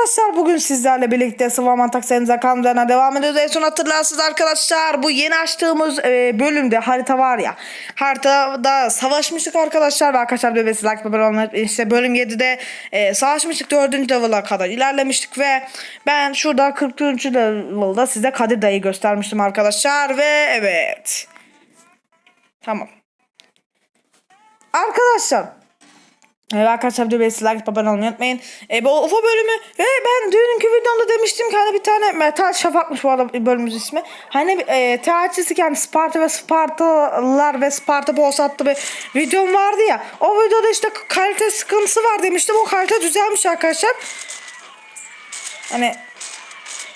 arkadaşlar bugün sizlerle birlikte Sıvaman Taksenize kanalına devam ediyoruz. En son hatırlarsınız arkadaşlar bu yeni açtığımız e, bölümde harita var ya. Haritada savaşmıştık arkadaşlar ve arkadaşlar bebesi like olmayı işte bölüm 7'de e, savaşmıştık 4. level'a kadar ilerlemiştik ve ben şurada 43. level'da size Kadir dayı göstermiştim arkadaşlar ve evet. Tamam. Arkadaşlar Evet arkadaşlar videoyu beğenip like abone olmayı unutmayın. E, bu UFO bölümü ve ben dünkü videomda demiştim ki hani bir tane metal şafakmış bu arada bölümümüz ismi. Hani e, teatrisi yani Sparta ve Spartalılar ve Sparta boss attı bir videom vardı ya. O videoda işte kalite sıkıntısı var demiştim. O kalite düzelmiş arkadaşlar. Hani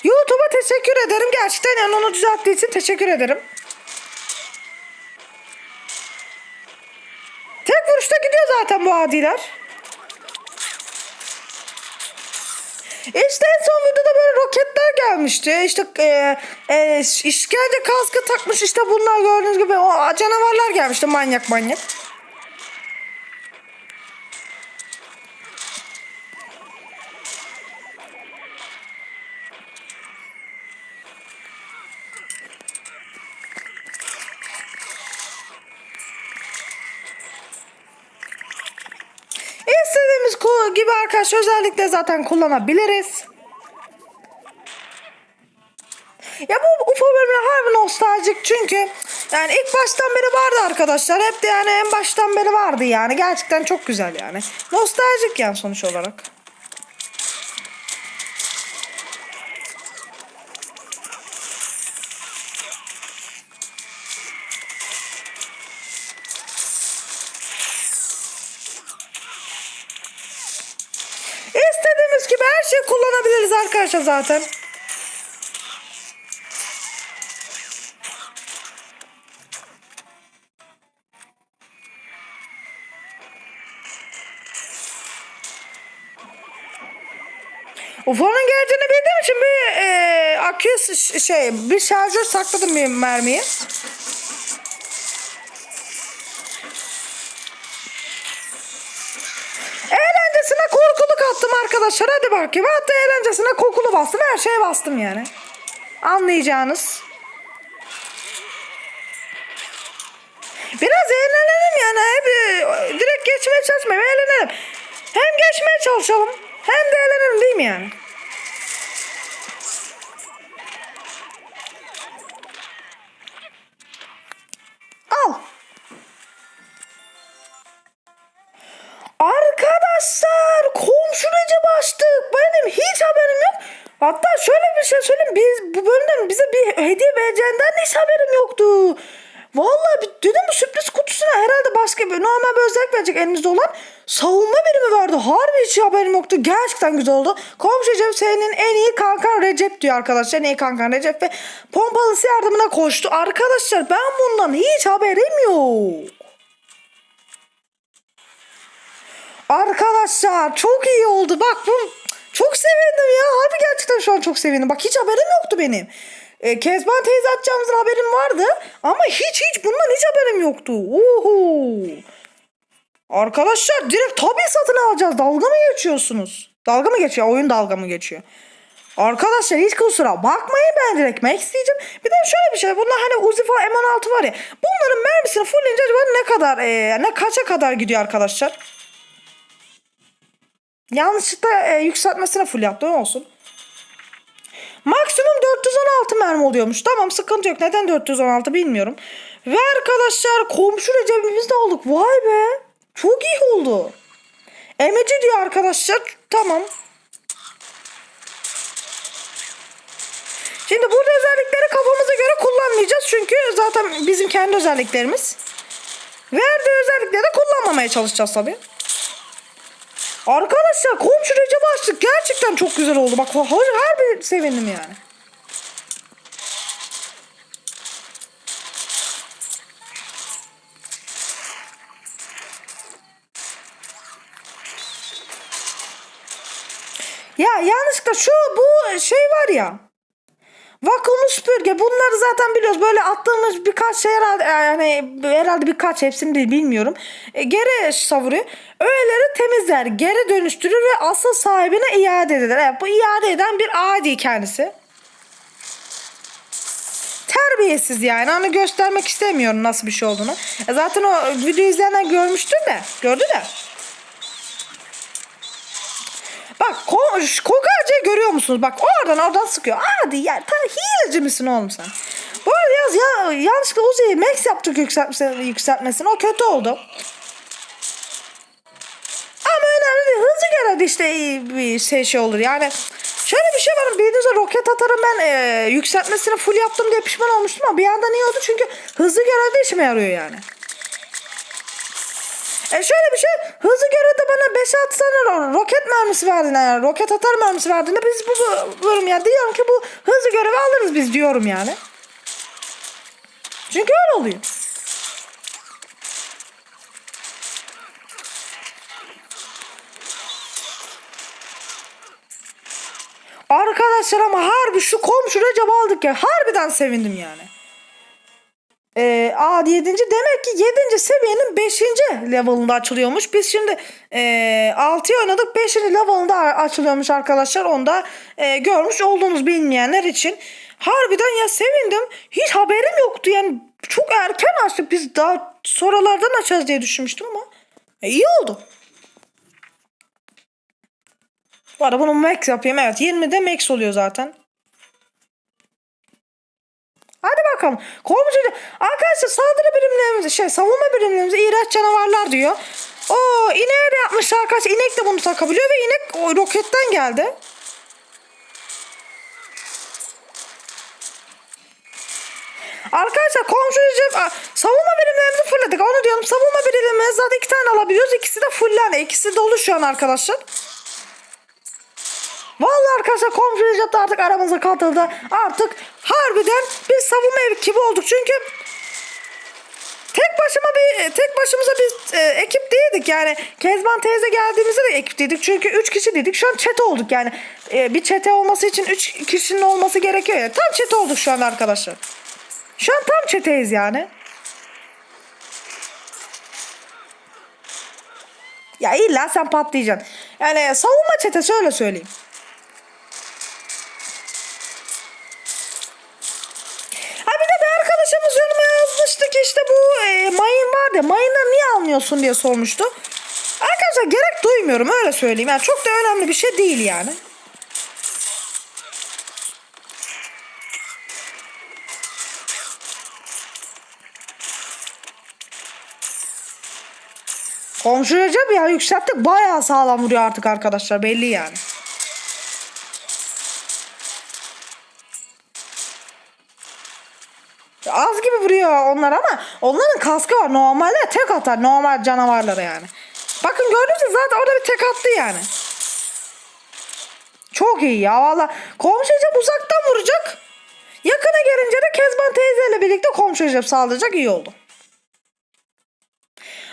YouTube'a teşekkür ederim. Gerçekten yani onu düzelttiği için teşekkür ederim. Tek vuruşta gidiyor zaten bu adiler. İşte en son videoda böyle roketler gelmişti. İşte e, e, işkence kaskı takmış işte bunlar gördüğünüz gibi o canavarlar gelmişti manyak manyak. Gibi arkadaş özellikle zaten kullanabiliriz. Ya bu UFO bölümü harbi nostaljik çünkü yani ilk baştan beri vardı arkadaşlar. Hep de yani en baştan beri vardı yani. Gerçekten çok güzel yani. Nostaljik yani sonuç olarak. İstediğimiz gibi her şeyi kullanabiliriz arkadaşlar zaten. UFO'nun geleceğini bildiğim için bir e, akü ş- şey bir şarjör sakladım bir mermiyi. Arkadaşlar. Hadi bakayım. Hatta eğlencesine kokulu bastım. Her şeye bastım yani. Anlayacağınız. Biraz eğlenelim yani. Hep, e, direkt geçmeye çalışmayalım. Eğlenelim. Hem geçmeye çalışalım. Hem de eğlenelim değil mi yani? Hediye vereceğinden hiç haberim yoktu. Vallahi dedim bu sürpriz kutusuna herhalde başka bir normal bir özellik verecek elimizde olan savunma birimi verdi. Harbi hiç haberim yoktu. Gerçekten güzel oldu. Komşu Recep senin en iyi kankan Recep diyor arkadaşlar. En iyi kankan Recep ve pompalısı yardımına koştu. Arkadaşlar ben bundan hiç haberim yok. Arkadaşlar çok iyi oldu. Bak bu çok sevindim ya. Harbi gerçekten şu an çok sevindim. Bak hiç haberim yoktu benim. E, Kezban teyze atacağımızın haberim vardı. Ama hiç hiç bundan hiç haberim yoktu. Oho. Arkadaşlar direkt tabii satın alacağız. Dalga mı geçiyorsunuz? Dalga mı geçiyor? Oyun dalga mı geçiyor? Arkadaşlar hiç kusura bakmayın ben direkt Max diyeceğim. Bir de şöyle bir şey. Bunlar hani Uzi falan M16 var ya. Bunların mermisini fullleyince acaba ne kadar e, ne kaça kadar gidiyor arkadaşlar? Yanlışlıkla e, yükseltmesine full yaptım olsun. Maksimum 416 mermi oluyormuş. Tamam sıkıntı yok. Neden 416 bilmiyorum. Ve arkadaşlar komşu Recep'imiz de olduk. Vay be. Çok iyi oldu. Emeci diyor arkadaşlar. Tamam. Şimdi burada özellikleri kafamıza göre kullanmayacağız. Çünkü zaten bizim kendi özelliklerimiz. Verdiği özellikleri de kullanmamaya çalışacağız tabii. Arkadaşlar komşu Recep açtık. Gerçekten çok güzel oldu. Bak har harbi sevindim yani. Ya yanlışlıkla şu bu şey var ya. Vakumlu süpürge bunları zaten biliyoruz. Böyle attığımız birkaç şey herhalde yani herhalde birkaç hepsini değil bilmiyorum. E, geri savuruyor. Öğeleri temizler, geri dönüştürür ve asıl sahibine iade eder. Evet, bu iade eden bir adi kendisi. Terbiyesiz yani. Onu göstermek istemiyorum nasıl bir şey olduğunu. E, zaten o video izleyenler görmüştür de. Gördü de. Bak ko Kogacı'yı görüyor musunuz? Bak oradan oradan sıkıyor. Hadi ya ta hileci misin oğlum sen? Bu arada yaz ya yanlışlıkla Uzi'ye max yaptık yükseltmesini. O kötü oldu. Ama önemli değil. Hızlı geldi işte bir şey, şey olur. Yani şöyle bir şey var. Bildiğinizde roket atarım ben e, yükseltmesini full yaptım diye pişman olmuştum ama bir yandan iyi oldu çünkü hızlı görevde işime yarıyor yani. E şöyle bir şey hızlı görevde bana 5-6 tane ro- roket mermisi verdiğinde yani roket atar mermisi verdiğinde biz bu, bu diyorum ya diyorum ki bu hızlı görevi alırız biz diyorum yani. Çünkü öyle oluyor. Arkadaşlar ama harbi şu komşu Recep aldık ya. Harbiden sevindim yani. Ee, A 7. demek ki 7. seviyenin 5. level'ında açılıyormuş. Biz şimdi e, 6'yı oynadık 5. level'ında açılıyormuş arkadaşlar. Onu da e, görmüş olduğunuz bilmeyenler için. Harbiden ya sevindim. Hiç haberim yoktu yani. Çok erken açtık. Biz daha sonralardan açacağız diye düşünmüştüm ama. E, iyi oldu. Bu arada bunu max yapayım. Evet 20'de max oluyor zaten. Hadi bakalım. Komşu arkadaşlar saldırı birimlerimiz şey savunma birimlerimiz iğrenç canavarlar diyor. O ineğe de yapmışlar arkadaşlar. İnek de bunu takabiliyor ve inek o roketten geldi. Arkadaşlar komşu Recep aa, savunma birimlerimizi fullledik. Onu diyorum savunma birimlerimiz zaten iki tane alabiliyoruz. İkisi de fullendi. İkisi dolu şu an arkadaşlar. Vallahi arkadaşlar komşu Recep artık aramıza katıldı. Artık harbiden bir savunma ekibi olduk. Çünkü tek başıma bir tek başımıza biz e, ekip değildik yani. Kezban teyze geldiğimizde de ekip değildik. Çünkü 3 kişi dedik. Şu an çete olduk yani. E, bir çete olması için 3 kişinin olması gerekiyor ya. Tam çete olduk şu an arkadaşlar. Şu an tam çeteyiz yani. Ya illa sen patlayacaksın. Yani savunma çetesi öyle söyleyeyim. Ha bir de bir arkadaşımız yoruma yazmıştı ki işte bu e, mayın var ya almıyorsun diye sormuştu. Arkadaşlar gerek duymuyorum öyle söyleyeyim. Yani çok da önemli bir şey değil yani. Komşu Recep ya yükselttik bayağı sağlam vuruyor artık arkadaşlar belli yani. Az gibi vuruyor onlar ama onların kaskı var. Normalde tek atar. Normal canavarlara yani. Bakın gördünüz zaten orada bir tek attı yani. Çok iyi ya valla. Komşu uzaktan vuracak. Yakına gelince de Kezban teyzeyle birlikte komşu Recep saldıracak iyi oldu.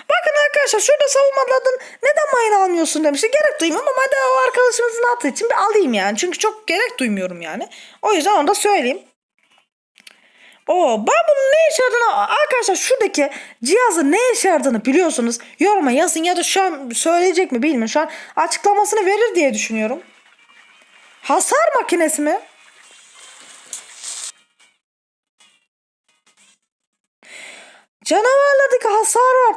Bakın arkadaşlar şurada savunmaladın neden mayın almıyorsun demişti. Gerek duymuyorum ama hadi o arkadaşımızın attığı için bir alayım yani. Çünkü çok gerek duymuyorum yani. O yüzden onu da söyleyeyim. Oo, ben bunun ne işe yaradığını arkadaşlar şuradaki cihazın ne işe yaradığını biliyorsunuz. Yoruma yazın ya da şu an söyleyecek mi bilmiyorum. Şu an açıklamasını verir diye düşünüyorum. Hasar makinesi mi? Canavarlardaki hasar var.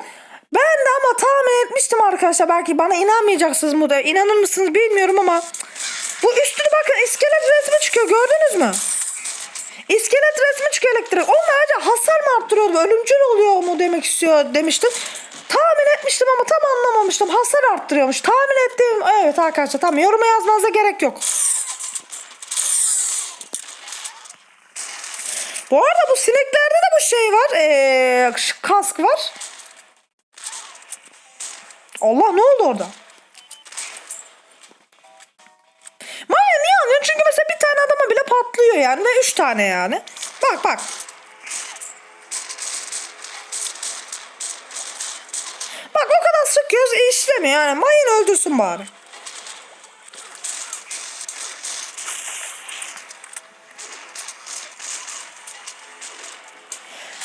Ben de ama tahmin etmiştim arkadaşlar. Belki bana inanmayacaksınız mı da inanır mısınız bilmiyorum ama bu üstüne bakın iskelet resmi çıkıyor gördünüz mü? İskelet resmi çıkıyor elektrik. Onun ayrıca hasar mı arttırıyor? Ölümcül oluyor mu demek istiyor demiştim. Tahmin etmiştim ama tam anlamamıştım. Hasar arttırıyormuş. Tahmin ettiğim evet arkadaşlar tamam yoruma yazmanıza gerek yok. Bu arada bu sineklerde de bu şey var. Ee, kask var. Allah ne oldu orada? alıyorsun çünkü mesela bir tane adama bile patlıyor yani ve üç tane yani. Bak bak. Bak o kadar sıkıyoruz işlemiyor yani. Mayın öldürsün bari.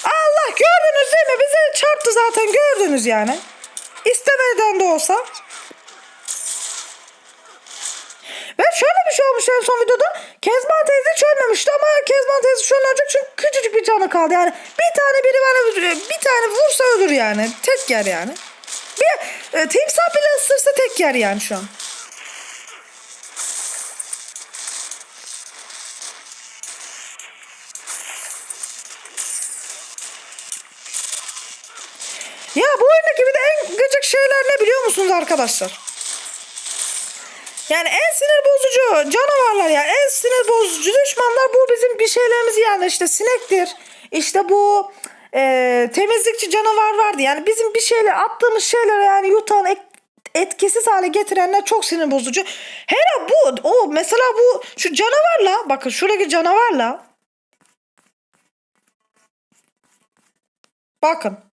Allah gördünüz değil mi? Bizi çarptı zaten gördünüz yani. İstemeden de olsa. Bir şey olmuş en son videoda. Kezban teyze hiç ama Kezban teyze şu an ölecek çünkü küçücük bir canı kaldı. Yani bir tane biri bana bir tane vursa ölür yani. Tek yer yani. Bir e, timsah bile ısırsa tek yer yani şu an. Ya bu oyundaki bir de en gıcık şeyler ne biliyor musunuz arkadaşlar? Yani en sinir bozucu canavarlar ya en sinir bozucu düşmanlar bu bizim bir şeylerimizi yani işte sinektir. İşte bu e, temizlikçi canavar vardı yani bizim bir şeyler attığımız şeyleri yani yutan ek- etkisiz hale getirenler çok sinir bozucu. Hele bu o mesela bu şu canavarla bakın şuradaki canavarla bakın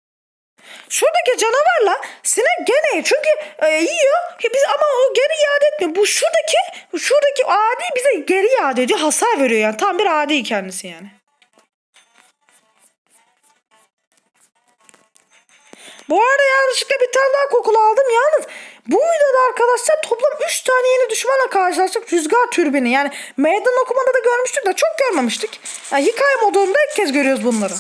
Şuradaki canavarla sinek gene çünkü e, yiyor biz ama o geri iade etmiyor. Bu şuradaki şuradaki adi bize geri iade ediyor. Hasar veriyor yani. Tam bir adi kendisi yani. Bu arada yanlışlıkla bir tane daha kokulu aldım. Yalnız bu videoda arkadaşlar toplam 3 tane yeni düşmanla karşılaştık. Rüzgar türbini yani meydan okumada da görmüştük de çok görmemiştik. Yani hikaye modunda ilk kez görüyoruz bunları.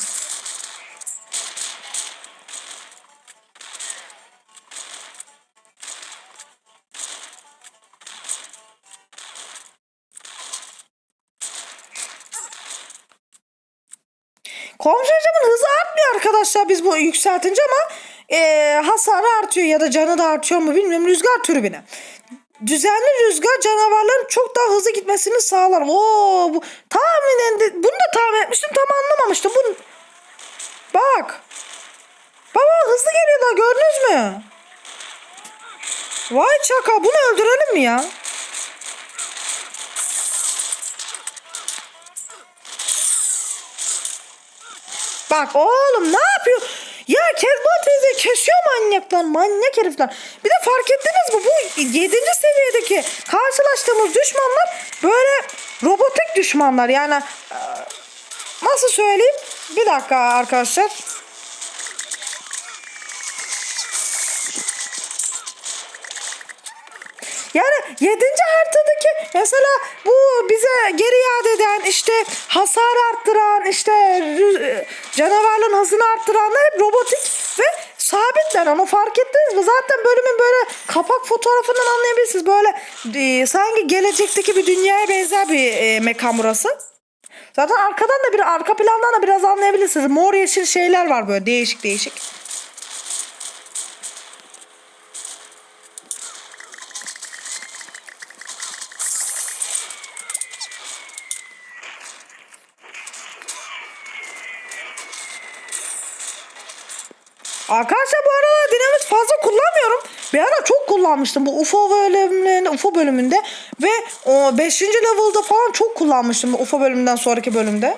Komşu hocamın hızı artmıyor arkadaşlar biz bu yükseltince ama e, hasarı artıyor ya da canı da artıyor mu bilmiyorum rüzgar türbini. Düzenli rüzgar canavarların çok daha hızlı gitmesini sağlar. Oo, bu tahminen de, bunu da tahmin etmiştim tam anlamamıştım. Bunu, bak. Baba hızlı geliyorlar gördünüz mü? Vay çaka bunu öldürelim mi ya? Bak oğlum ne yapıyor? Ya Kezban teyze kesiyor manyaklar, manyak herifler. Bir de fark ettiniz mi? Bu 7. seviyedeki karşılaştığımız düşmanlar böyle robotik düşmanlar. Yani e, nasıl söyleyeyim? Bir dakika arkadaşlar. Yani 7. haritadaki mesela bu bize geri iade eden işte hasar arttıran işte canavarların hızını arttıranlar hep robotik ve sabitler ama fark ettiniz mi? Zaten bölümün böyle kapak fotoğrafından anlayabilirsiniz. Böyle e, sanki gelecekteki bir dünyaya benzer bir e, mekan burası. Zaten arkadan da bir arka plandan da biraz anlayabilirsiniz. Mor yeşil şeyler var böyle değişik değişik. Arkadaşlar bu aralar dinamit fazla kullanmıyorum. Bir ara çok kullanmıştım bu UFO bölümünde, UFO bölümünde ve o 5. level'da falan çok kullanmıştım bu UFO bölümünden sonraki bölümde.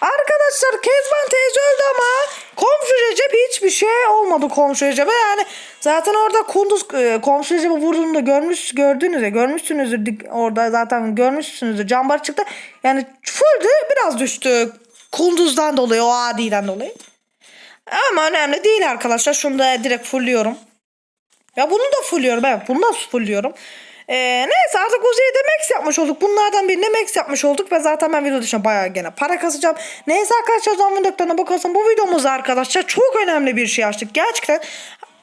Arkadaşlar Kezban teyze öldü ama komşu Recep hiçbir şey olmadı komşu Recep'e. Yani zaten orada kunduz e, komşu Recep'i vurduğunda görmüş gördünüz ya görmüşsünüzdür orada zaten görmüşsünüzdür cambar çıktı. Yani fulldü biraz düştü kunduzdan dolayı o adiden dolayı. Ama önemli değil arkadaşlar şunu da direkt fullüyorum. Ya bunu da fulluyorum evet bunu da fulluyorum. Ee, neyse artık Uzi'ye de max yapmış olduk. Bunlardan birine max yapmış olduk ve zaten ben video dışında bayağı gene para kasacağım. Neyse arkadaşlar zaman videolarına bakarsan bu videomuzda arkadaşlar çok önemli bir şey açtık. Gerçekten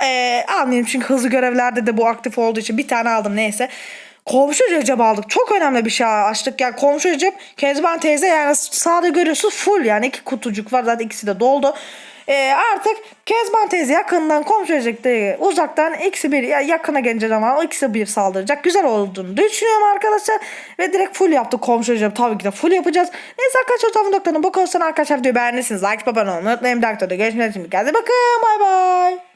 ee, almayayım çünkü hızlı görevlerde de bu aktif olduğu için bir tane aldım neyse. Komşu Recep aldık. Çok önemli bir şey açtık. Yani komşu Recep, Kezban teyze yani sağda görüyorsunuz full yani iki kutucuk var zaten ikisi de doldu. Ee, artık Kezban teyze yakından komşu Recep uzaktan ikisi bir ya- yakına gelince zaman ikisi bir saldıracak. Güzel olduğunu düşünüyorum arkadaşlar. Ve direkt full yaptık komşu Recep. Tabii ki de full yapacağız. Neyse arkadaşlar tam noktadan bakarsan arkadaşlar videoyu beğendiyseniz like olmayı unutmayın. Bir dahaki videoda görüşmek üzere. Kendinize bakın. Bay bay.